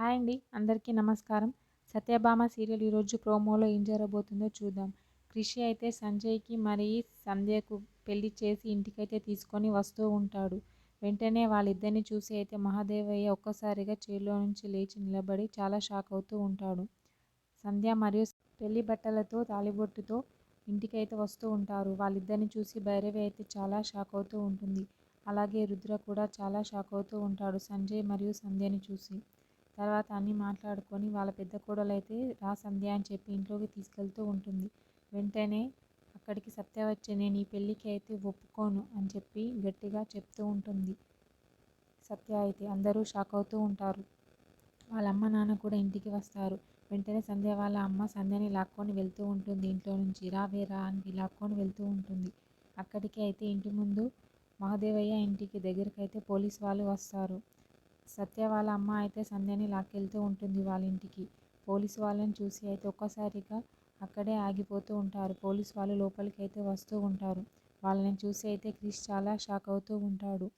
Hi అండి అందరికీ నమస్కారం. సత్యభామ సీరియల్ ఈరోజు ప్రోమోలో ఏం జరగబోతుందో చూద్దాం. కృషి అయితే సంజయ్కి మరి సంధ్యకు పెళ్ళి చేసి ఇంటికైతే తీసుకొని వస్తూ ఉంటాడు. వెంటనే వాళ్ళిద్దరిని చూసి అయితే మహాదేవయ్య ఒక్కసారిగా చేలో నుంచి లేచి నిలబడి చాలా షాక్ అవుతూ ఉంటాడు. సంధ్య మరియు పెళ్ళి బట్టలతో తాలిబొట్టుతో ఇంటికైతే వస్తూ ఉంటారు. వాళ్ళిద్దరిని చూసి భైరవి అయితే చాలా షాక్ అవుతూ ఉంటుంది. అలాగే రుద్ర కూడా చాలా షాక్ అవుతూ ఉంటాడు సంజయ్ మరియు సంధ్యని చూసి. తర్వాత అన్నీ మాట్లాడుకొని వాళ్ళ పెద్ద కోడలు అయితే రా సంధ్య అని చెప్పి ఇంట్లోకి తీసుకెళ్తూ ఉంటుంది. వెంటనే అక్కడికి సత్య వచ్చే నేను ఈ పెళ్ళికి అయితే ఒప్పుకోను అని చెప్పి గట్టిగా చెప్తూ ఉంటుంది. సత్య అయితే అందరూ షాక్ అవుతూ ఉంటారు. వాళ్ళ అమ్మ నాన్న కూడా ఇంటికి వస్తారు. వెంటనే సంధ్య వాళ్ళ అమ్మ సంధ్యని లాక్కొని వెళ్తూ ఉంటుంది. ఇంట్లో నుంచి రావే రా అని లాక్కొని వెళ్తూ ఉంటుంది. అక్కడికి అయితే ఇంటి ముందు మహాదేవయ్య ఇంటికి దగ్గరికి అయితే పోలీస్ వాళ్ళు వస్తారు. సత్య వాళ్ళ అమ్మ అయితే సంధ్యని లాక్కెళ్తూ ఉంటుంది వాళ్ళ ఇంటికి. పోలీసు వాళ్ళని చూసి అయితే ఒక్కసారిగా అక్కడే ఆగిపోతూ ఉంటారు. పోలీస్ వాళ్ళు లోపలికి అయితే వస్తూ ఉంటారు. వాళ్ళని చూసి అయితే క్రిష్ చాలా షాక్ అవుతూ ఉంటాడు.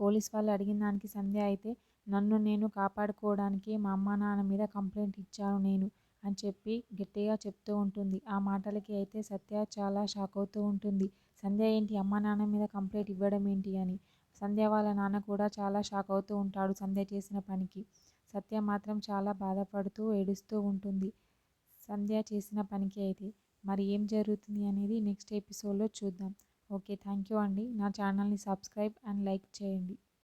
పోలీస్ వాళ్ళు అడిగిన దానికి సంధ్య అయితే నన్ను నేను కాపాడుకోవడానికి మా అమ్మ నాన్న మీద కంప్లైంట్ ఇచ్చాను నేను అని చెప్పి గట్టిగా చెప్తూ ఉంటుంది. ఆ మాటలకి అయితే సత్య చాలా షాక్ అవుతూ ఉంటుంది. సంధ్య ఏంటి? అమ్మ నాన్న మీద కంప్లైంట్ ఇవ్వడం ఏంటి? అని. సంధ్య వాళ్ళ నాన్న కూడా చాలా షాక్ అవుతూ ఉంటాడు సంధ్య చేసిన పనికి. సత్య మాత్రం చాలా బాధపడుతూ ఏడుస్తూ ఉంటుంది. సంధ్య చేసిన పనికి అయితే మరి ఏం జరుగుతుంది అనేది నెక్స్ట్ ఎపిసోడ్లో చూద్దాం. ఓకే థ్యాంక్ యూ అండి. నా ఛానల్ని సబ్స్క్రైబ్ అండ్ లైక్ చేయండి.